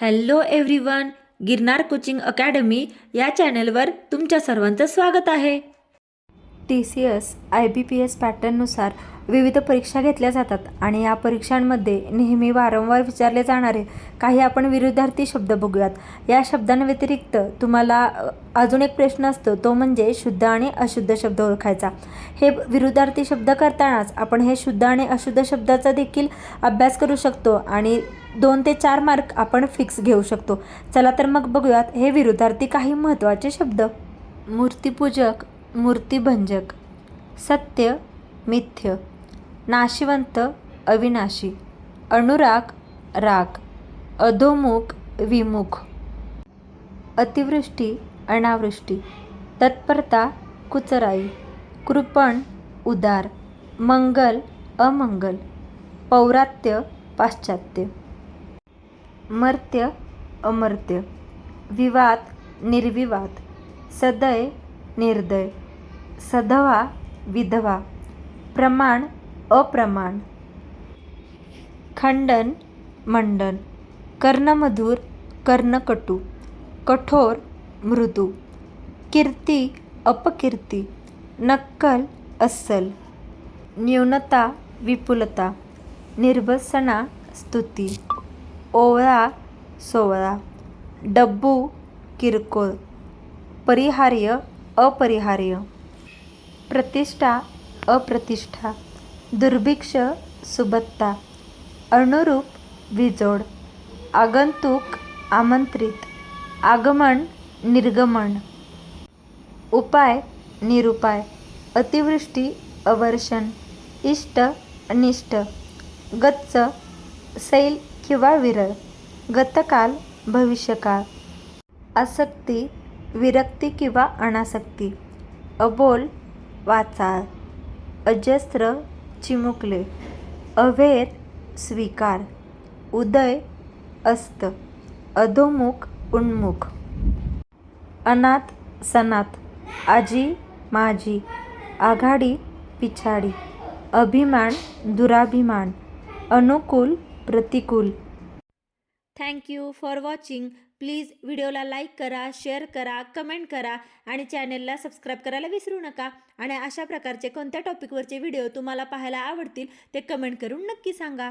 Hello everyone Girnar coaching academy या चॅनलवर तुमच्या सर्वांचं स्वागत आहे. T C S I B P S पॅटर्ननुसार विविध परीक्षा घेतल्या जातात आणि या परीक्षांमध्ये नेहमी वारंवार विचारले जाणारे काही आपण विरुद्धार्थी शब्द बघूयात. या शब्दांव्यतिरिक्त तुम्हाला अजून एक प्रश्न असतो तो म्हणजे शुद्ध आणि अशुद्ध शब्द ओळखायचा. हे विरुद्धार्थी शब्द करतानाच आपण हे शुद्ध आणि अशुद्ध शब्दाचा देखील अभ्यास करू शकतो आणि दोन ते चार मार्क आपण फिक्स घेऊ शकतो. चला तर मग बघूयात हे विरुद्धार्थी काही महत्त्वाचे शब्द? मूर्तिपूजक मूर्तिभंजक सत्य मिथ्य नाशिवंत अविनाशी अनुराग राग अधोमुख विमुख अतिवृष्टी अनावृष्टी तत्परता कुचराई कृपण उदार मंगल अमंगल पौरात्य पाश्चात्य मर्त्य अमर्त्य विवाद निर्विवाद सदैव निर्दय सधवा विधवा प्रमाण अप्रमाण. खंडन मंडन कर्णमधुर कर्णकटू कठोर मृदू. कीर्ती अपकीर्ती नक्कल अस्सल. न्यूनता विपुलता निर्भसना स्तुती. ओवळा सोवळा. डब्बू किरकोळ. परिहार्य अपरिहार्य. प्रतिष्ठा अप्रतिष्ठा. दुर्भिक्ष सुबत्ता. अनुरूप विजोड. आगंतुक आमंत्रित. आगमन निर्गमन. उपाय निरुपाय. अतिवृष्टी अवर्षण. इष्ट अनिष्ट. गच्च सैल किंवा विरळ. गतकाल भविष्यकाळ. आसक्ती विरक्ती किंवा अनासक्ती. अबोल वाचाळ अजस्त्र चिमुकले. अवेर स्वीकार. उदय अस्त. अधोमुख उन्मुख. अनाथ सनात आजी माजी. आघाडी पिछाडी. अभिमान दुराभिमान. अनुकूल प्रतिकूल. Thank you for watching please व्हिडिओला लाईक करा शेअर करा कमेंट करा आणि चॅनलला सबस्क्राईब करायला विसरू नका. आणि अशा प्रकारचे कोणत्या टॉपिकवरचे व्हिडिओ तुम्हाला पाहायला आवडतील ते कमेंट करून नक्की सांगा.